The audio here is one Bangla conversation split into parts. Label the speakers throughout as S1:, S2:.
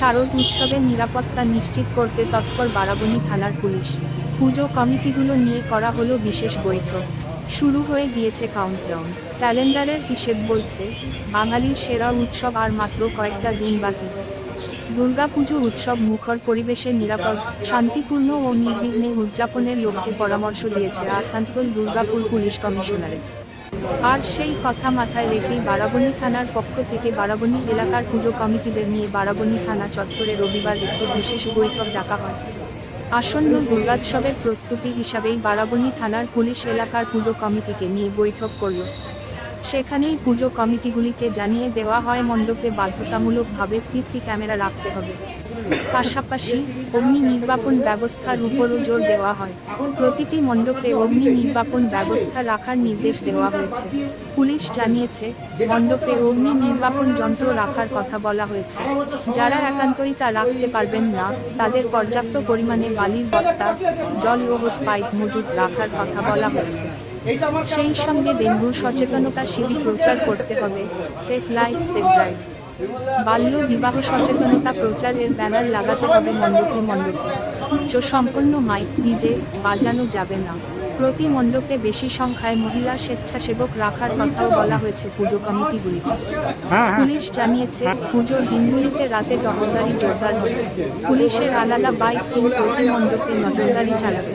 S1: শারদ উৎসবের নিরাপত্তা নিশ্চিত করতে তৎপর বারাবণী থানার পুলিশ। পুজো কমিটিগুলো নিয়ে করা হলো বিশেষ বৈঠক। শুরু হয়ে গিয়েছে কাউন্টডাউন ক্যালেন্ডারের হিসেব বলছে, বাঙালির সেরা উৎসব আর মাত্র কয়েকটা দিন বাকি। দুর্গাপুজো উৎসব মুখর পরিবেশে নিরাপদ, শান্তিপূর্ণ ও নির্বিঘ্নে উদযাপনের লক্ষ্যে পরামর্শ দিয়েছে আসানসোল দুর্গাপুর পুলিশ কমিশনারের আর সেই কথা মাথায় রেখেই বারাবণী থানার পক্ষ থেকে বারাবণী এলাকার পুজো কমিটিদের নিয়ে বারাবণী থানা চত্বরে রবিবার একটি বিশেষ বৈঠক ডাকা হয়। আসন্ন দুর্গোৎসবের প্রস্তুতি হিসাবেই বারাবণী থানার পুলিশ এলাকার পুজো কমিটিকে নিয়ে বৈঠক করল। সেখানেই পুজো কমিটিগুলিকে জানিয়ে দেওয়া হয়, মণ্ডপে বাধ্যতামূলকভাবে সিসি ক্যামেরা রাখতে হবে। পাশাপাশি অগ্নি নির্বাপন ব্যবস্থার উপরও জোর দেওয়া হয়। প্রতিটি মণ্ডপে অগ্নি নির্বাপন ব্যবস্থা রাখার নির্দেশ দেওয়া হয়েছে। পুলিশ জানিয়েছে, মণ্ডপে অগ্নি নির্বাপন যন্ত্র রাখার কথা বলা হয়েছে। যারা একান্তই তা রাখতে পারবেন না, তাদের পর্যাপ্ত পরিমাণে বালির বস্তা, জল ও পাইপ মজুদ রাখার কথা বলা হয়েছে। সেই সঙ্গে ডেঙ্গু সচেতনতা শিবির প্রচার করতে হবে। Safe life safe drive. বাল্য বিবাহ সচেতনতা প্রচারের ব্যানার লাগাতে হবে মণ্ডপে মন্ডপে উচ্চ সম্পন্ন মাইক ডিজে বাজানো যাবে না। প্রতি মণ্ডপে বেশি সংখ্যায় মহিলা স্বেচ্ছাসেবক রাখার কথাও বলা হয়েছে পুজো কমিটিগুলিকে।
S2: হ্যাঁ হ্যাঁ।
S1: পুলিশ জানিয়েছে পুজোর দিনগুলিতে রাতে টহলদারি জোরদার হবে। পুলিশের আলাদা বাইক টিম প্রতি মণ্ডপে নজরদারি চালাবে।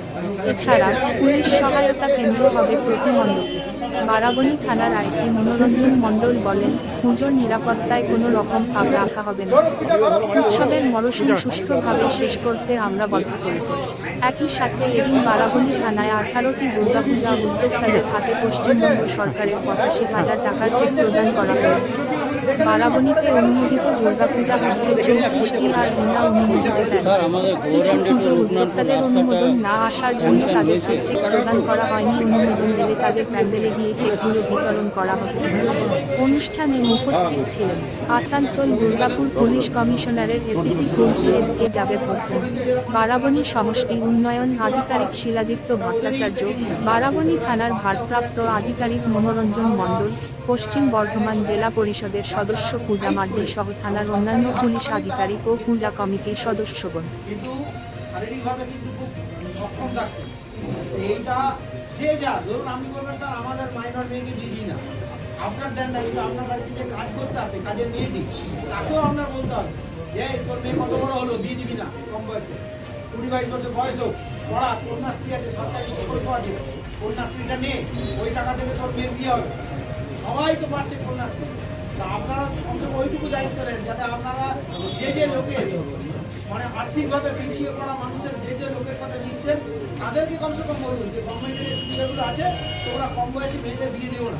S1: এছাড়া পুলিশ সহায়তা কেন্দ্র হবে প্রতি মণ্ডপে বারাবণী থানার আইসি মনোরঞ্জন মণ্ডল বলেন পুজোর নিরাপত্তায় কোনো রকম ভাব রাখা হবে না। উৎসবের মরশুম সুষ্ঠুভাবে শেষ করতে আমরা বদ্ধপরিকর। একই সাথে এদিন বারাবণী থানায় আঠারোটি দুর্গাপূজা উদ্যোক্তাদের হাতে পশ্চিমবঙ্গ সরকারের পঁচাশি হাজার টাকার চেক প্রদান করা হয়। বারাবণীতে অনুমোদিত দুর্গাপূজা হচ্ছে চৌত্রিশটি আর বিনা অনুমোদিত উদ্যোক্তাদের অনুমোদন না আসার জন্য তাদেরকে চেক প্রদান করা হয়নি অনুমোদন দিলে তাদের প্যান্ডেলে গিয়ে চেকগুলো বিতরণ করা হবে। অনুষ্ঠানে উপস্থিত ছিলেন আসানসোল দুর্গাপুর পুলিশ কমিশনারের এসিপি কুলপি এস কে জাভেদ হোসেন বারাবণী সমষ্টি উন্নয়ন আধিকারিক শিলাদিত্য ভট্টাচার্য বারাবণী থানার ভারপ্রাপ্ত আধিকারিক মনোরঞ্জন মণ্ডল পশ্চিম বর্ধমান জেলা পরিষদের সদস্য পূজা মার্ডি সহ থানার অন্যান্য পুলিশ আধিকারিক ও পূজা কমিটির সদস্যগণ।
S3: কিন্তু আমি বলবেন আমাদের না। আপনার দেন না কিন্তু আপনার বাড়িতে কাজ করতে কাজের তাকেও আপনার বলতে হবে। তোর বড় হলো, দিয়ে দিবি না, কম বয়সে। কুড়ি বাইশ বছর বয়স হোক, পড়া, কন্যাশ্রী আছে কন্যাশ্রীটা নিয়ে ওই টাকা থেকে তোর মেয়ের বিয়ে হবে। সবাই তো পাচ্ছে কন্যাশ্রী। আপনারা ওইটুকু দায়িত্ব নেন, যাতে আপনারা যে যে লোকের মানে আর্থিকভাবে পিছিয়ে পড়া মানুষের যে যে লোকের সাথে মিশছেন, তাদেরকে কমসে কম বলুন যে গভর্নমেন্টের সুবিধাগুলো আছে, তোমরা কম বয়সী মেয়েদের বিয়ে দিও না।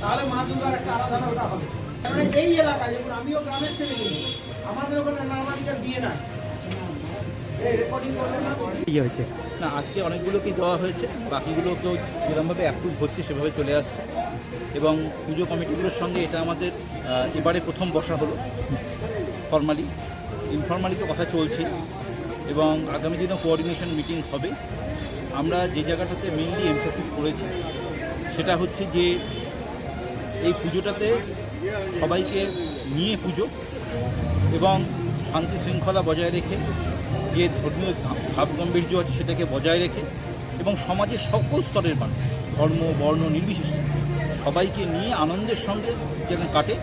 S3: তাহলে মা দুর্গার একটা আলাদা হবে। কারণ এলাকায় যেমন আমিও গ্রামের ছেলে কিন্তু আমাদের ওখানে নামাজিকার বিয়ে না
S2: কি হয়েছে?
S4: না, আজকে অনেকগুলোকে দেওয়া হয়েছে বাকিগুলোকেও যেরকমভাবে অ্যাপ্রুভ হচ্ছে, সেভাবে চলে আসছে। এবং পুজো কমিটিগুলোর সঙ্গে এটা আমাদের এবারে প্রথম বসা হলো ফর্মালি ইনফর্মালি তো কথা চলছে এবং আগামী দিনেও কোঅর্ডিনেশন মিটিং হবে। আমরা যে জায়গাটাতে মেনলি এমফাসিস করেছি, সেটা হচ্ছে যে এই পুজোটাতে সবাইকে নিয়ে পুজো এবং শান্তি শৃঙ্খলা বজায় রেখে যে ধর্মীয় ভাবগম্ভীর্য আছে সেটাকে বজায় রেখে এবং সমাজের সকল স্তরের মানুষ ধর্ম বর্ণ নির্বিশেষে সবাইকে নিয়ে আনন্দের সঙ্গে যেন কাটে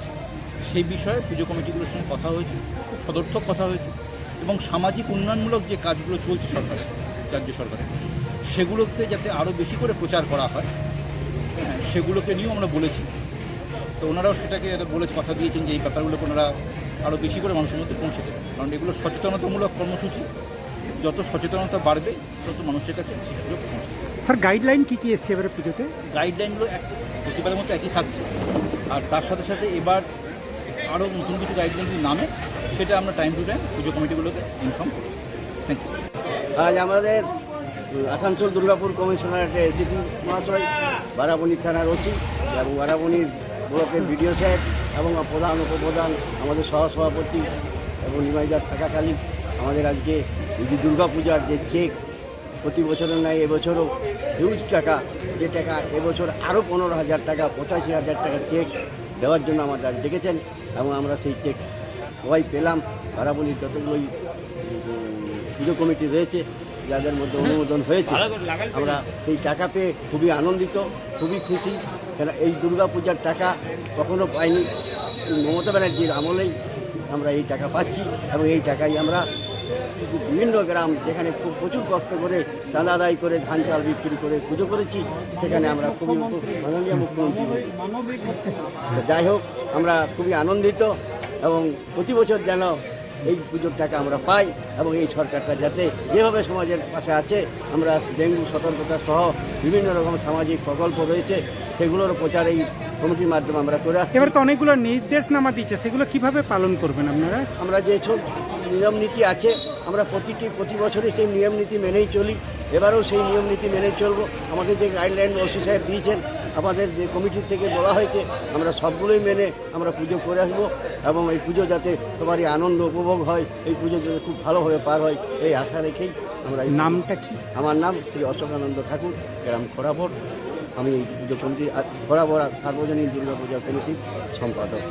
S4: সেই বিষয়ে পুজো কমিটিগুলোর সঙ্গে কথা হয়েছে সদর্থক কথা হয়েছে এবং সামাজিক উন্নয়নমূলক যে কাজগুলো চলছে সরকার রাজ্য সরকারের সেগুলোতে যাতে আরও বেশি করে প্রচার করা হয় হ্যাঁ, সেগুলোকে নিয়েও আমরা বলেছি। তো ওনারাও সেটাকে বলে কথা দিয়েছেন যে এই ব্যাপারগুলোকে ওনারা আরও বেশি করে মানুষের মধ্যে পৌঁছে দেবে। কারণ এগুলো সচেতনতামূলক কর্মসূচি। যত সচেতনতা বাড়বে তত মানুষের কাছে বেশি সুযোগ পৌঁছে
S2: স্যার গাইডলাইন কী কী এসছে এবারে পুজোতে?
S4: গাইডলাইনগুলো এক প্রতিবারের মতো একই থাকছে। আর তার সাথে সাথে এবার আরও নতুন কিছু গাইডলাইন যদি নামে সেটা আমরা টাইম টু টাইম পুজো কমিটিগুলোকে ইনফর্ম করি থ্যাংক ইউ
S5: আজ আমাদের আসানসোল দুর্গাপুর কমিশনারেটের এসিপি মহাশয় বারাবণী থানার ওসি এবং বারাবণীর ব্লকের বিডিও সাহেব এবং প্রধান উপপ্রধান আমাদের সহসভাপতি এবং নিমাইদার থাকাকালীন আমাদের আজকে এই যে দুর্গাপূজার যে চেক প্রতি বছরের নাই এবছরও হিউজ টাকা যে টাকা এবছর আরও পনেরো হাজার টাকা পঁচাশি হাজার টাকা চেক দেওয়ার জন্য আমাদের আজ ডেকেছেন এবং আমরা সেই চেক সবাই পেলাম। বারাবণীর যতগুলোই পুজো কমিটি রয়েছে যাদের মধ্যে অনুমোদন হয়েছে আমরা সেই টাকা পেয়ে খুবই আনন্দিত খুবই খুশি। কেন এই দুর্গা পূজার টাকা কখনো পাইনি। মমতা ব্যানার্জির আমলেই আমরা এই টাকা পাচ্ছি এবং এই টাকাই আমরা বিভিন্ন গ্রাম যেখানে খুব প্রচুর কষ্ট করে চাঁদা আদায় করে ধান চাল বিক্রি করে পুজো করেছি, সেখানে আমরা খুবই মাননীয় মুখ্যমন্ত্রী যাই হোক, আমরা খুবই আনন্দিত এবং প্রতি বছর যেন এই পুজোর টাকা আমরা পাই এবং এই সরকারটা যাতে যেভাবে সমাজের পাশে আছে, আমরা ডেঙ্গু সতর্কতা সহ বিভিন্ন রকম সামাজিক প্রকল্প রয়েছে সেগুলোর প্রচার এই কমিটির মাধ্যমে আমরা করে আসছি।
S2: এবার তো অনেকগুলো নির্দেশনামা দিচ্ছে সেগুলো কীভাবে পালন করবেন আপনারা?
S5: আমরা যে সব নিয়ম নীতি আছে আমরা প্রতিটি প্রতি বছরই সেই নিয়ম নীতি মেনেই চলি। এবারেও সেই নিয়ম নীতি মেনেই চলবো। আমাদের যে গাইডলাইন ওসি সাহেব দিয়েছেন আমাদের যে কমিটির থেকে বলা হয়েছে আমরা সবগুলোই মেনে আমরা পুজো করে আসব এবং এই পুজো যাতে সবারই আনন্দ উপভোগ হয় এই পুজো যাতে খুব ভালোভাবে পার হয় এই আশা রেখেই আমরা এই-
S2: নামটা কি?
S5: আমার নাম শ্রী অশোকানন্দ ঠাকুর গ্রাম খড়াবর আমি পুজো কমিটি বরাবর সার্বজনীন দুর্গা পূজা কমিটির সম্পাদক।